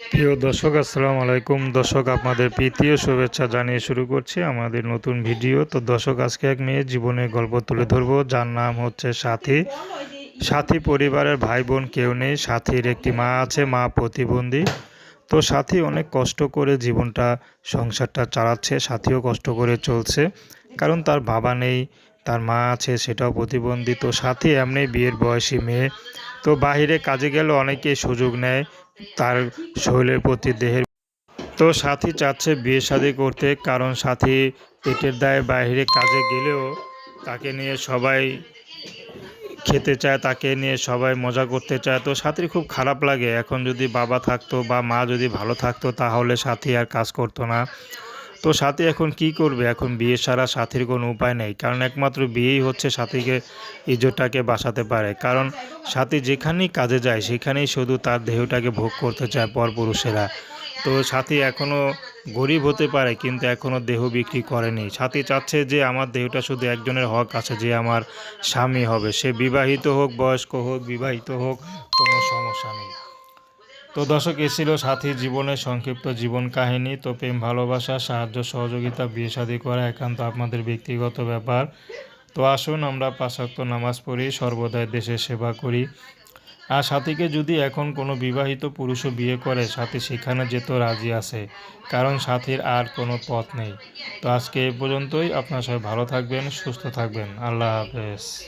প্রিয় দর্শক, আসসালামু আলাইকুম। দর্শক, আপনাদের প্রীতীয় শুভেচ্ছা জানিয়ে শুরু করছি আমাদের নতুন ভিডিও। তো দর্শক, আজকে এক মেয়ে জীবনের গল্প তুলে ধরবো। যার নাম হচ্ছে সাথী। সাথী পরিবারের ভাই বোন কেউ নেই। সাথীর একটি মা আছে, মা প্রতিবন্ধী। তো সাথী অনেক কষ্ট করে জীবনটা, সংসারটা চালাচ্ছে। সাথীও কষ্ট করে চলছে। কারণ তার বাবা নেই, তার মা আছে, সেটাও প্রতিবন্ধী। তো সাথী এমনি বিয়ের বয়সী মেয়ে। তো বাহিরে কাজে গেলে অনেকেই সুযোগ নেয় তার শরীরের প্রতি দেহের। তো সাথী চাচ্ছে বিয়ে শাদী করতে, কারণ সাথী পেটের দায়ে বাইরে কাজে গেলেও তাকে নিয়ে সবাই খেতে চায়, তাকে নিয়ে সবাই মজা করতে চায়। তো সাথীর খুব খারাপ লাগে। এখন যদি বাবা থাকতো বা মা যদি ভালো থাকতো, তাহলে সাথী আর কাজ করতো না। তো সাথী এখন কি করবে? এখন বিয়ে ছাড়া সাথীর কোনো উপায় নেই। কারণ একমাত্র বিয়েই হচ্ছে সাথীকে, ইজ্জতটাকে বাঁচাতে পারে। কারণ সাথী যেখানেই কাজে যায়, সেখানেই শুধু তার দেহটাকে ভোগ করতে চায় পরপুরুষেরা। তো সাথী এখনও গরিব হতে পারে, কিন্তু এখনও দেহ বিক্রি করেনি। সাথী চাচ্ছে যে আমার দেহটা শুধু একজনের হক আছে, যে আমার স্বামী হবে। সে বিবাহিত হোক, বয়স্ক হোক, বিবাহিত হোক, কোনো সমস্যা নেই। তো দর্শক, এ ছিল সাথীর জীবনের সংক্ষিপ্ত জীবন কাহিনী। তো প্রেম, ভালোবাসা, সাহায্য, সহযোগিতা, বিয়ে শাদী করা একান্ত আপনাদের ব্যক্তিগত ব্যাপার। তো আসুন আমরা পাশাক্ত নামাজ পড়ি, সর্বদাই দেশের সেবা করি। আর সাথীকে যদি এখন কোনো বিবাহিত পুরুষও বিয়ে করে, সাথী সেখানে যেত রাজি আছে, কারণ সাথীর আর কোনো পথ নেই। তো আজকে এ পর্যন্তই। আপনার সবাই ভালো থাকবেন, সুস্থ থাকবেন। আল্লাহ হাফেজ।